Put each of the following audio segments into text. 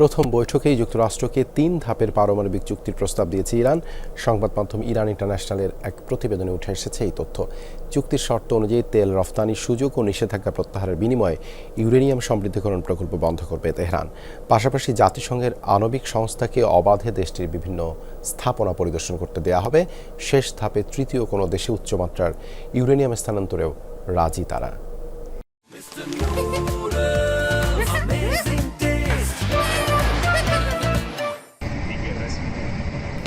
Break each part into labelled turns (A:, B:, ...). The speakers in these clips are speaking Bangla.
A: প্রথম বৈঠকেই যুক্তরাষ্ট্রকে তিন ধাপের পারমাণবিক চুক্তির প্রস্তাব দিয়েছে ইরান। সংবাদ মাধ্যম ইরান ইন্টারন্যাশনালের এক প্রতিবেদনে উঠে এসেছে এই তথ্য। চুক্তির শর্ত অনুযায়ী তেল রফতানির সুযোগ ও নিষেধাজ্ঞা প্রত্যাহারের বিনিময়ে ইউরেনিয়াম সমৃদ্ধিকরণ প্রকল্প বন্ধ করবে তেহরান। পাশাপাশি জাতিসংঘের আণবিক সংস্থাকে অবাধে দেশটির বিভিন্ন স্থাপনা পরিদর্শন করতে দেয়া হবে। শেষ ধাপে তৃতীয় কোনো দেশে উচ্চমাত্রার ইউরেনিয়াম স্থানান্তরেও রাজি তারা।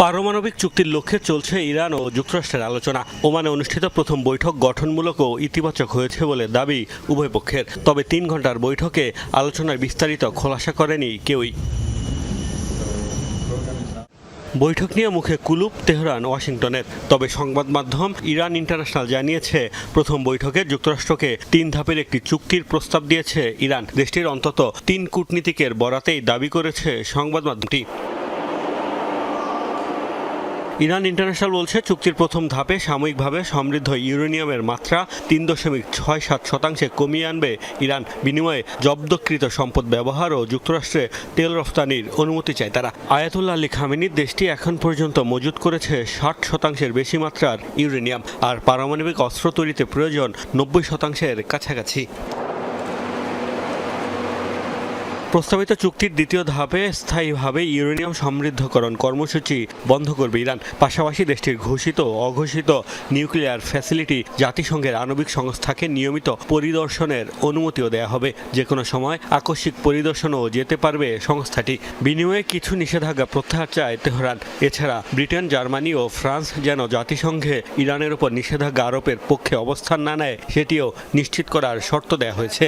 B: পারমাণবিক চুক্তির লক্ষ্যে চলছে ইরান ও যুক্তরাষ্ট্রের আলোচনা। ওমানে অনুষ্ঠিত প্রথম বৈঠক গঠনমূলক ও ইতিবাচক হয়েছে বলে দাবি উভয় পক্ষের। তবে তিন ঘণ্টার বৈঠকে আলোচনার বিস্তারিত খোলাসা করেনি কেউই। বৈঠক নিয়ে মুখে কুলুপ তেহরান, ওয়াশিংটনের। তবে সংবাদ মাধ্যম ইরান ইন্টারন্যাশনাল জানিয়েছে, প্রথম বৈঠকে যুক্তরাষ্ট্রকে তিন ধাপের একটি চুক্তির প্রস্তাব দিয়েছে ইরান। দেশটির অন্তত তিন কূটনীতিকের বরাতেই দাবি করেছে সংবাদ মাধ্যমটি। ইরান ইন্টারন্যাশনাল বলছে, চুক্তির প্রথম ধাপে সাময়িকভাবে সমৃদ্ধ ইউরেনিয়ামের মাত্রা তিন দশমিক ছয় সাত শতাংশে কমিয়ে আনবে ইরান। বিনিময়ে জব্দকৃত সম্পদ ব্যবহার ও যুক্তরাষ্ট্রে তেল রফতানির অনুমতি চায় তারা। আয়াতুল্লাহ আলী খামেনির দেশটি এখন পর্যন্ত মজুত করেছে ষাট শতাংশের বেশি মাত্রার ইউরেনিয়াম। আর পারমাণবিক অস্ত্র তৈরিতে প্রয়োজন নব্বই শতাংশের কাছাকাছি। প্রস্তাবিত চুক্তির দ্বিতীয় ধাপে স্থায়ীভাবে ইউরেনিয়াম সমৃদ্ধকরণ কর্মসূচি বন্ধ করবে ইরান। পাশাপাশি দেশটির ঘোষিত অঘোষিত নিউক্লিয়ার ফ্যাসিলিটি জাতিসংঘের আণবিক সংস্থাকে নিয়মিত পরিদর্শনের অনুমতিও দেয়া হবে। যে কোনো সময় আকস্মিক পরিদর্শনও যেতে পারবে সংস্থাটি। বিনিময়ে কিছু নিষেধাজ্ঞা প্রত্যাহার চায় তেহরান। এছাড়া ব্রিটেন, জার্মানি ও ফ্রান্স যেন জাতিসংঘে ইরানের উপর নিষেধাজ্ঞা আরোপের পক্ষে অবস্থান না নেয়, সেটিও নিশ্চিত করার শর্ত দেয়া হয়েছে।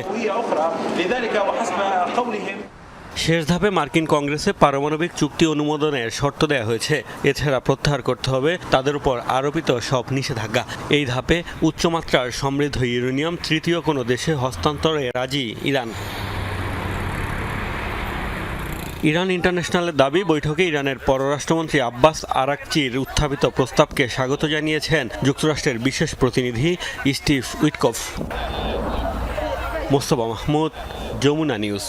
B: শেষ ধাপে মার্কিন কংগ্রেসে পারমাণবিক চুক্তি অনুমোদনের শর্ত দেয়া হয়েছে। এছাড়া প্রত্যাহার করতে হবে তাদের উপর আরোপিত সব নিষেধাজ্ঞা। এই ধাপে উচ্চমাত্রার সমৃদ্ধ ইউরেনিয়াম তৃতীয় কোনো দেশে হস্তান্তরে রাজি ইরান। ইরান ইন্টারন্যাশনালের দাবি, বৈঠকে ইরানের পররাষ্ট্রমন্ত্রী আব্বাস আরাকচির উত্থাপিত প্রস্তাবকে স্বাগত জানিয়েছেন যুক্তরাষ্ট্রের বিশেষ প্রতিনিধি Steve Witkoff. Mostafa Mahmud, Jamuna news.